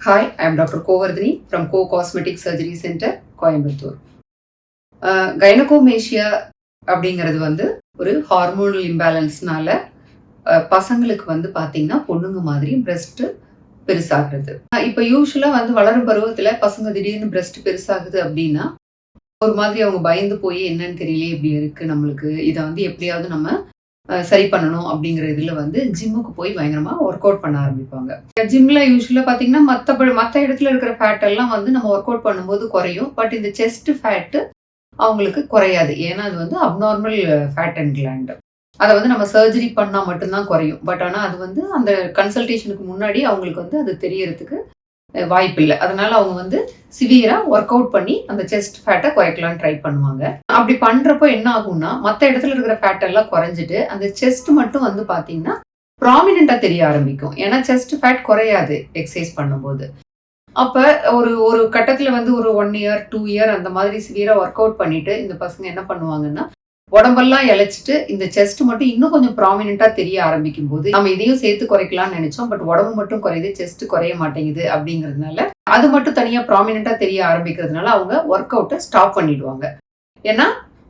Hi I am doctor Govardhini from go cosmetic surgery centre Coimbatore gynecomastia அப்படிங்கிறது வந்து ஒரு hormonal இம்பேலன்ஸ்னால uh, பசங்களுக்கு வந்து பார்த்தீங்கன்னா பொண்ணுங்க மாதிரி பிரஸ்ட் பெருசாகிறது. இப்போ யூஸ்வலாக வந்து வளரும் பருவத்தில் பசங்க திடீர்னு பிரஸ்ட் பெருசாகுது அப்படின்னா ஒரு மாதிரி அவங்க பயந்து போய் என்னன்னு தெரியலையே இப்படி இருக்குது நம்மளுக்கு. இதை வந்து எப்படியாவது நம்ம சரி பண்ணணும் அப்படிங்கிற இதில் வந்து ஜிம்முக்கு போய் பயங்கரமாக ஒர்க் அவுட் பண்ண ஆரம்பிப்பாங்க. ஜிம்ல யூஸ்வலாக பார்த்தீங்கன்னா மற்ற மற்ற இடத்துல இருக்கிற ஃபேட் எல்லாம் வந்து நம்ம ஒர்க் அவுட் பண்ணும்போது குறையும். பட் இந்த செஸ்ட் ஃபேட்டு அவங்களுக்கு குறையாது. ஏன்னா அது வந்து அப்நார்மல் ஃபேட் அண்ட் கிளாண்டு அதை வந்து நம்ம சர்ஜரி பண்ணால் மட்டும்தான் குறையும். பட் ஆனால் அது வந்து அந்த கன்சல்டேஷனுக்கு முன்னாடி அவங்களுக்கு வந்து அது தெரியறதுக்கு வாய்ப்பு வாய்ப்பில்லை. அதனால அவங்க வந்து சிவியரா ஒர்க் அவுட் பண்ணி அந்த செஸ்ட் ஃபேட்டை குறைக்கலாம்னு ட்ரை பண்ணுவாங்க. அப்படி பண்றப்போ என்ன ஆகும்னா மற்ற இடத்துல இருக்கிற ஃபேட் எல்லாம் குறைஞ்சிட்டு அந்த செஸ்ட் மட்டும் வந்து பாத்தீங்கன்னா ப்ராமினெண்டா தெரிய ஆரம்பிக்கும். ஏன்னா செஸ்ட் ஃபேட் குறையாது எக்ஸசைஸ் பண்ணும்போது. அப்ப ஒரு ஒரு கட்டத்துல வந்து ஒரு ஒன் இயர் டூ இயர் அந்த மாதிரி சிவியரா ஒர்க் அவுட் பண்ணிட்டு இந்த பசங்க என்ன பண்ணுவாங்கன்னா உடம்பெல்லாம் இழைச்சிட்டு இந்த செஸ்ட் மட்டும் இன்னும் கொஞ்சம் ப்ராமினெண்டா தெரிய ஆரம்பிக்கும் போது நம்ம இதையும் சேர்த்து குறைக்கலாம்னு நினைச்சோம். பட் உடம்பு மட்டும் குறையுது செஸ்ட் குறைய மாட்டேங்குது அப்படிங்கிறதுனால அது மட்டும் தனியாக ப்ராமினெண்டா தெரிய ஆரம்பிக்கிறதுனால அவங்க ஒர்க் அவுட்டை ஸ்டாப் பண்ணிடுவாங்க. ஏன்னா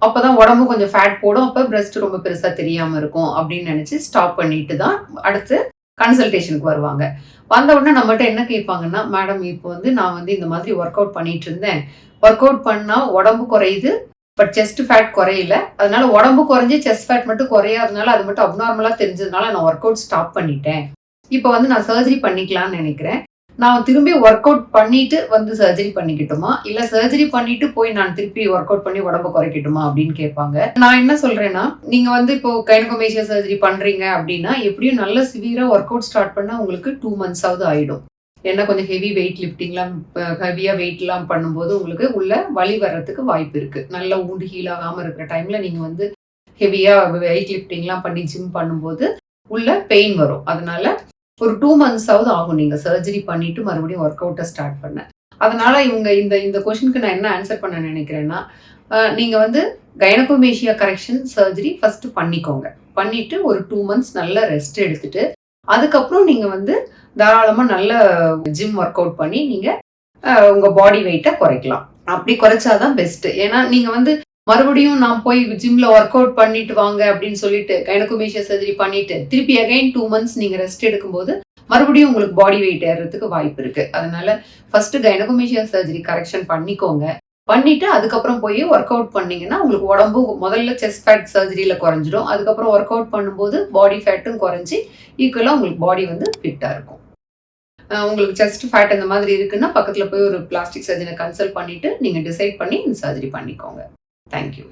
அப்பதான் உடம்பு கொஞ்சம் ஃபேட் போடும். அப்போ பிரஸ்ட் ரொம்ப பெருசாக தெரியாமல் இருக்கும் அப்படின்னு நினச்சி ஸ்டாப் பண்ணிட்டு தான் அடுத்து கன்சல்டேஷனுக்கு வருவாங்க. வந்த உடனே நம்மகிட்ட என்ன கேட்பாங்கன்னா மேடம் இப்போ வந்து நான் வந்து இந்த மாதிரி ஒர்க் அவுட் பண்ணிட்டு இருந்தேன். ஒர்க் அவுட் பண்ணால் உடம்பு குறையுது பட் செஸ்ட் ஃபேட் குறையல. அதனால உடம்பு குறைஞ்சி செஸ்ட் ஃபேட் மட்டும் குறையாதனால அது மட்டும் அப்நார்மலாக தெரிஞ்சதுனால நான் ஒர்க் அவுட் ஸ்டாப் பண்ணிட்டேன். இப்போ வந்து நான் சர்ஜரி பண்ணிக்கலாம்னு நினைக்கிறேன். நான் திரும்பி ஒர்க் அவுட் பண்ணிட்டு வந்து சர்ஜரி பண்ணிக்கிட்டுமா? இல்ல சர்ஜரி பண்ணிட்டு போய் நான் திருப்பி ஒர்க் அவுட் பண்ணி உடம்ப குறைக்கட்டுமா அப்படின்னு கேட்பாங்க. நான் என்ன சொல்றேன்னா நீங்க வந்து இப்போ கைனகோமேஷியா சர்ஜரி பண்றீங்க அப்படின்னா எப்படியும் நல்ல சிவியரா ஒர்க் அவுட் ஸ்டார்ட் பண்ணா உங்களுக்கு டூ மந்த்ஸ் ஆகுது ஆயிடும். ஏன்னா கொஞ்சம் ஹெவி வெயிட் லிஃப்டிங்லாம் ஹெவியாக வெயிட்லாம் பண்ணும்போது உங்களுக்கு உள்ள வலி வர்றதுக்கு வாய்ப்பு இருக்குது நல்லா ஊண்டு ஹீல் இருக்கிற டைமில் நீங்கள் வந்து ஹெவியாக வெயிட் லிஃப்டிங்லாம் பண்ணி ஜிம் பண்ணும்போது உள்ள பெயின் வரும். அதனால ஒரு டூ மந்த்ஸாவது ஆகும். நீங்கள் சர்ஜரி பண்ணிவிட்டு மறுபடியும் ஒர்க் அவுட்டை ஸ்டார்ட் பண்ண. அதனால் இவங்க இந்த இந்த கொஷனுக்கு நான் என்ன ஆன்சர் பண்ண நினைக்கிறேன்னா நீங்கள் வந்து கைனகோமேஷியா கரெக்ஷன் சர்ஜரி ஃபஸ்ட்டு பண்ணிக்கோங்க. பண்ணிவிட்டு ஒரு டூ மந்த்ஸ் நல்ல ரெஸ்ட் எடுத்துட்டு அதுக்கப்புறம் நீங்கள் வந்து தாராளமாக நல்ல ஜிம் ஒர்க் அவுட் பண்ணி நீங்கள் உங்கள் பாடி வெயிட்டை குறைக்கலாம். அப்படி குறைச்சாதான் பெஸ்ட்டு ஏன்னா நீங்கள் வந்து மறுபடியும் நான் போய் ஜிம்ல ஒர்க் அவுட் பண்ணிட்டு வாங்க அப்படின்னு சொல்லிட்டு கைனகோமேஷியா சர்ஜரி பண்ணிட்டு திருப்பி அகைன் டூ மந்த்ஸ் நீங்க ரெஸ்ட் எடுக்கும்போது மறுபடியும் உங்களுக்கு பாடி வெயிட் ஏறுறதுக்கு வாய்ப்பு இருக்கு. அதனால ஃபர்ஸ்ட் கைனகோமேஷியா சர்ஜரி கரெக்ஷன் பண்ணிக்கோங்க. பண்ணிவிட்டு அதுக்கப்புறம் போய் ஒர்க் அவுட் பண்ணிங்கன்னா உங்களுக்கு உடம்பு முதல்ல செஸ்ட் ஃபேட் சர்ஜரியில் குறைஞ்சிடும் அதுக்கப்புறம் ஒர்க் அவுட் பண்ணும்போது பாடி ஃபேட்டும் குறைஞ்சி ஈக்குவலாக உங்களுக்கு பாடி வந்து ஃபிட்டாக இருக்கும். உங்களுக்கு செஸ்ட் ஃபேட் இந்த மாதிரி இருக்குன்னா பக்கத்தில் போய் ஒரு பிளாஸ்டிக் சர்ஜனை கன்சல்ட் பண்ணிவிட்டு நீங்கள் டிசைட் பண்ணி இந்த சர்ஜரி பண்ணிக்கோங்க. தேங்க்யூ